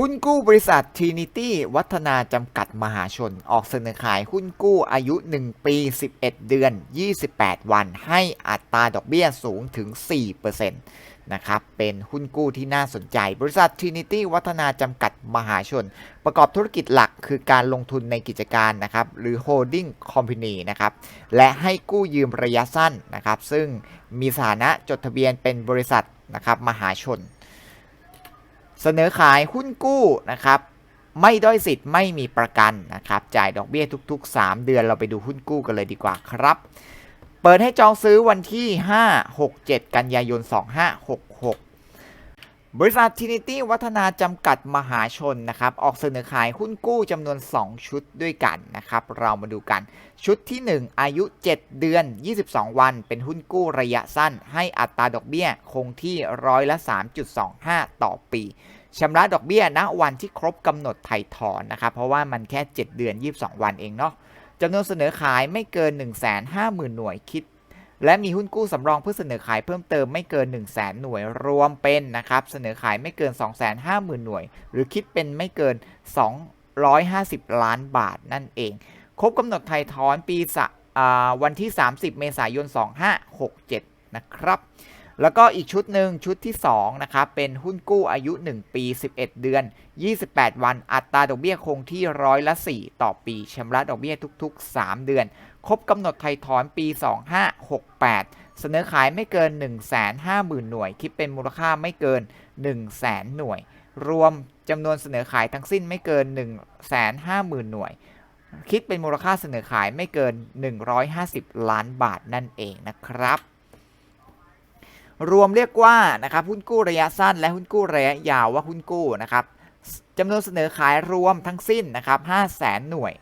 หุ้นกู้บริษัท Trinity วัฒนาจำกัดมหาชน ออกเสนอขายหุ้นกู้อายุ 1 ปี 11 เดือน 28 วัน ให้อัตราดอกเบี้ยสูงถึง 4%นะครับ เป็นหุ้นกู้ที่น่าสนใจ บริษัท Trinity วัฒนาจำกัดมหาชน ประกอบธุรกิจหลักคือการลงทุนในกิจการนะครับ หรือ holding company นะครับ และให้กู้ยืมระยะสั้นนะครับ ซึ่งมีสถานะจดทะเบียนเป็นบริษัทนะครับมหาชน เสนอขายหุ้นกู้นะครับ ไม่ด้อยสิทธิ์ไม่มีประกันนะครับ จ่ายดอกเบี้ยทุก ๆ 3 เดือนเราไปดูหุ้นกู้กันเลยดีกว่าครับ เปิดให้จองซื้อวันที่ 5 6 7 กันยายน 2566 บริษัท Trinity วัฒนาจำกัดมหาชนนะครับ ออกเสนอขายหุ้นกู้จำนวน 2 ชุดด้วยกันนะครับ เรามาดูกัน ชุดที่ 1 อายุ 7 เดือน 22 วัน เป็นหุ้นกู้ระยะสั้น ให้อัตราดอกเบี้ยคงที่ร้อยละ 3.25 ต่อปี ชำระดอกเบี้ยณวันที่ครบกำหนดไถ่ถอนนะครับ เพราะว่ามันแค่ 7 เดือน 22 วันเองเนาะจำนวนเสนอขายไม่เกิน 150,000 หน่วยคิด และมีหุ้นกู้สำรองเพื่อเสนอขายเพิ่มเติมไม่เกิน 1 0 0 0 0แหน่วยรวมเป็นนะครับ เสนอขายไม่เกิน 250,000 หน่วย หรือคิดเป็นไม่เกิน 250 ล้านบาทนั่นเอง ครบกำหนดไทยถอนปีสะวันที่ 30 เมษายน 2567 นะครับ แล้วก็อีกชุดหนึ่งชุดที่2นะครับเป็นหุ้นกู้อายุ 1 ปี 11 เดือน 28 วัน อัตราดอกเบี้ยคงที่ร้อยละ 4 ต่อปีชำระดอกเบี้ยทุก ๆ 3 เดือน ครบกำหนดไทยถอนปี 2568 เสนอขายไม่เกิน 150,000 หน่วย คิดเป็นมูลค่าไม่เกิน 100,000 หน่วย รวมจำนวนเสนอขายทั้งสิ้นไม่เกิน 150,000 หน่วย คิดเป็นมูลค่าเสนอขายไม่เกิน 150 ล้านบาทนั่นเองนะครับ รวมเรียกว่านะครับหุ้นกู้ระยะสั้นและหุ้นกู้ระยะยาวว่าหุ้นกู้นะครับจำนวนเสนอขายรวมทั้งสิ้นนะครับ5 0 0แสนหน่วย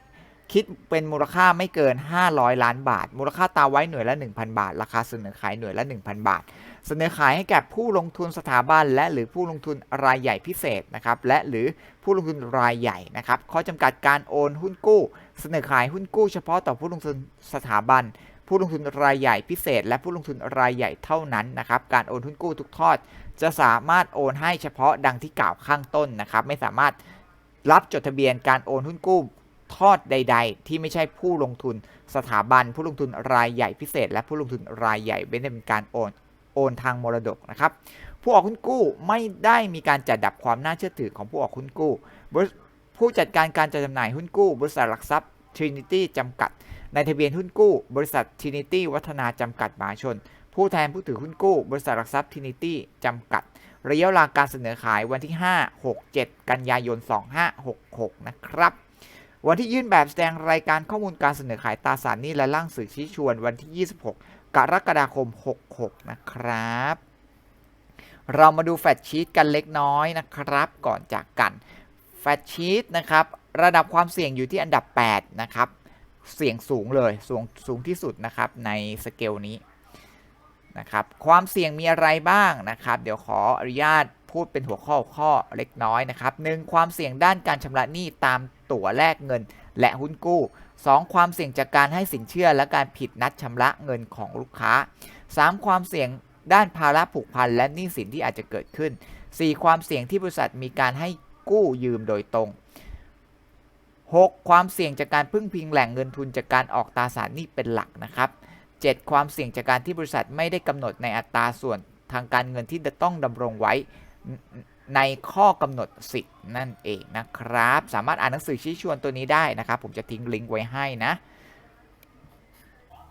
คิดเป็นมูลค่าไม่เกิน 500 ล้านบาท มูลค่าตาไว้หน่วยละ 1,000 บาท ราคาเสนอขายหน่วยละ 1,000 บาท เสนอขายให้แก่ผู้ลงทุนสถาบัน และหรือผู้ลงทุนรายใหญ่พิเศษนะครับและหรือผู้ลงทุนรายใหญ่นะครับข้อจำกัดการโอนหุ้นกู้ เสนอขายหุ้นกู้เฉพาะต่อผู้ลงทุนสถาบัน ผู้ลงทุนรายใหญ่พิเศษ และผู้ลงทุนรายใหญ่เท่านั้นนะครับ การโอนหุ้นกู้ทุกทอด จะสามารถโอนให้เฉพาะดังที่กล่าวข้างต้นนะครับ ไม่สามารถรับจดทะเบียนการโอนหุ้นกู้ทอดใด ๆ ที่ไม่ใช่ผู้ลงทุนสถาบัน ผู้ลงทุนรายใหญ่พิเศษ และผู้ลงทุนรายใหญ่ไม่ได้เป็นการโอนโอนทางมรดกนะครับ ผู้ออกหุ้นกู้ไม่ได้มีการจัดดับความน่าเชื่อถือของผู้ออกหุ้นกู้บริผู้จัดการการจัดจำหน่ายหุ้นกู้ บริษัทหลักทรัพย์ Trinity จำกัด ในทะเบียนหุ้นกู้ บริษัท Trinity วัฒนาจำกัดมหาชน ผู้แทนผู้ถือหุ้นกู้ บริษัทหลักทรัพย์ Trinity จำกัด ระยะเวลาการเสนอขายวันที่ 5 6 7 กันยายน 2566 นะครับ วันที่ยื่นแบบแสดงรายการข้อมูลการเสนอขายตราสารหนี้และร่างสื่อชี้ชวนวันที่ 26 กรกฎาคม 66 นะครับ เรามาดูแฟตชีตกันเล็กน้อยนะครับ ก่อนจากกันแฟตชีตนะครับระดับความเสี่ยงอยู่ที่อันดับ 8 นะครับ เสี่ยงสูงเลยสูงสูงที่สุดนะครับในสเกลนี้นะครับความเสี่ยงมีอะไรบ้างนะครับ เดี๋ยวขออนุญาตพูดเป็นหัวข้อข้อเล็กน้อยนะครับหนึ่งความเสี่ยงด้านการชำระหนี้ตามตั๋วแลกเงิน และหุ้นกู้ 2. ความเสี่ยงจากการให้สินเชื่อและการผิดนัดชำระเงินของลูกค้า 3. ความเสี่ยงด้านภาระผูกพันและหนี้สินที่อาจจะเกิดขึ้น 4. ความเสี่ยงที่บริษัทมีการให้กู้ยืมโดยตรง 6. ความเสี่ยงจากการพึ่งพิงแหล่งเงินทุนจากการออกตราสารหนี้เป็นหลักนะครับ 7. ความเสี่ยงจากการที่บริษัทไม่ได้กำหนดในอัตราส่วนทางการเงินที่จะต้องดำรงไว้ในข้อกำหนดสิทธิ์นั่นเองนะครับ สามารถอ่านหนังสือชี้ชวนตัวนี้ได้นะครับ ผมจะทิ้งลิงก์ไว้ให้นะ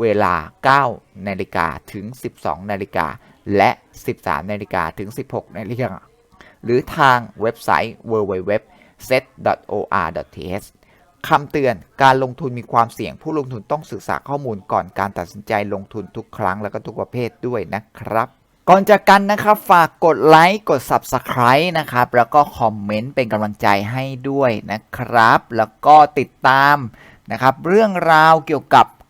เวลา 9 นาฬิกาถึง 12 นาฬิกา และ 13 นาฬิกาถึง 16 นาฬิกา หรือทางเว็บไซต์ www.set.or.th คำเตือนการลงทุนมีความเสี่ยงผู้ลงทุนต้องศึกษาข้อมูลก่อนการตัดสินใจลงทุนทุกครั้งแล้วก็ทุกประเภทด้วยนะครับ ก่อนจากกันนะครับฝากกดไลค์กด Subscribe นะครับ แล้วก็คอมเมนต์เป็นกำลังใจให้ด้วยนะครับ แล้วก็ติดตามนะครับ เรื่องราวเกี่ยวกับ